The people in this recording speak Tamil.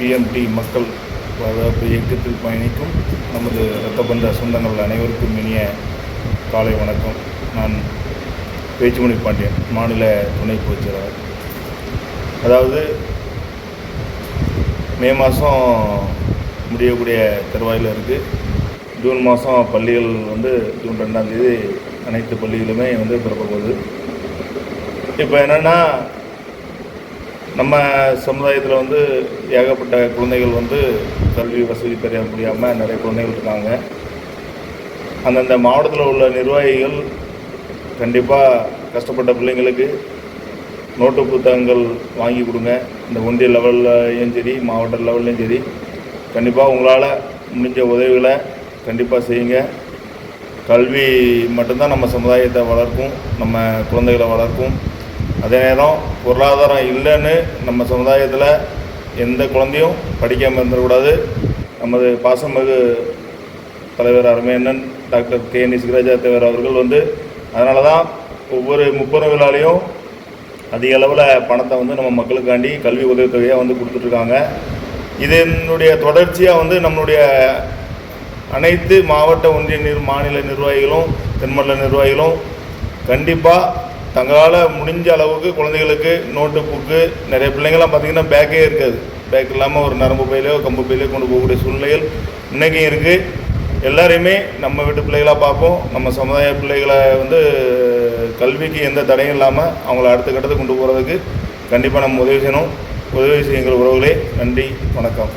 பிஎம்டி மக்கள் பாதுகாப்பு இயக்கத்தில் பயணிக்கும் நமது இரத்த பந்த சொந்தங்கள் அனைவருக்கும் இனிய காலை வணக்கம். நான் பேச்சுமணி பாண்டியன் மாநில துணை பொதுச்செயலாளர். அதாவது மே மாதம் முடியக்கூடிய தருவாயில் இருக்குது ஜூன் மாதம் பள்ளிகள் வந்து ஜூன் ரெண்டாம் தேதி அனைத்து பள்ளிகளுமே வந்து பிறக்க போகுது இப்போ என்னென்னா நம்ம சமுதாயத்தில் வந்து ஏகப்பட்ட குழந்தைகள் வந்து கல்வி வசதி பெற முடியாமல் நிறைய குழந்தைகள் இருக்காங்க. அந்தந்த மாவட்டத்தில் உள்ள நிர்வாகிகள் கண்டிப்பாக கஷ்டப்பட்ட பிள்ளைங்களுக்கு நோட்டு புத்தகங்கள் வாங்கி கொடுங்க. இந்த ஒன்றிய லெவல்லையும் சரி மாவட்ட லெவல்லையும் சரி கண்டிப்பாக உங்களால் முடிஞ்ச உதவிகளை கண்டிப்பாக செய்யுங்க. கல்வி மட்டும்தான் நம்ம சமுதாயத்தை வளர்க்கும் நம்ம குழந்தைகளை வளர்க்கும். அதே நேரம் பொருளாதாரம் இல்லைன்னு நம்ம சமுதாயத்தில் எந்த குழந்தையும் படிக்காமல் இருந்துடக்கூடாது. நமது பாசமிகு தலைவர் அருமையண்ணன் டாக்டர் கே என் சிகராஜா தேவர் அவர்கள் வந்து அதனால தான் ஒவ்வொரு முப்பெரும் விழாலையும் அதிக அளவில் பணத்தை வந்து நம்ம மக்களுக்காண்டி கல்வி உதவித்தொகையாக வந்து கொடுத்துட்ருக்காங்க. இதனுடைய தொடர்ச்சியாக வந்து நம்மளுடைய அனைத்து மாவட்ட ஒன்றிய நிர் மாநில நிர்வாகிகளும் தென்மண்டல நிர்வாகிகளும் கண்டிப்பாக தங்களால் முடிஞ்ச அளவுக்கு குழந்தைகளுக்கு நோட்டு புக்கு நிறைய பிள்ளைங்கள்லாம் பார்த்திங்கன்னா பேக்கே இருக்காது. பேக் இல்லாமல் ஒரு நரம்பு பையிலையோ கம்பு பையிலையோ கொண்டு போகக்கூடிய சூழ்நிலைகள் இன்றைக்கும் இருக்குது எல்லாரையுமே நம்ம வீட்டு பிள்ளைகளாக பார்ப்போம். நம்ம சமுதாய பிள்ளைகளை வந்து கல்விக்கு எந்த தடையும் இல்லாமல் அவங்கள அடுத்த கட்டத்துக்கு கொண்டு போகிறதுக்கு கண்டிப்பாக நம்ம உதவி செய்யணும். உதவி செய்யுங்கள் உறவுகளே. நன்றி. வணக்கம்.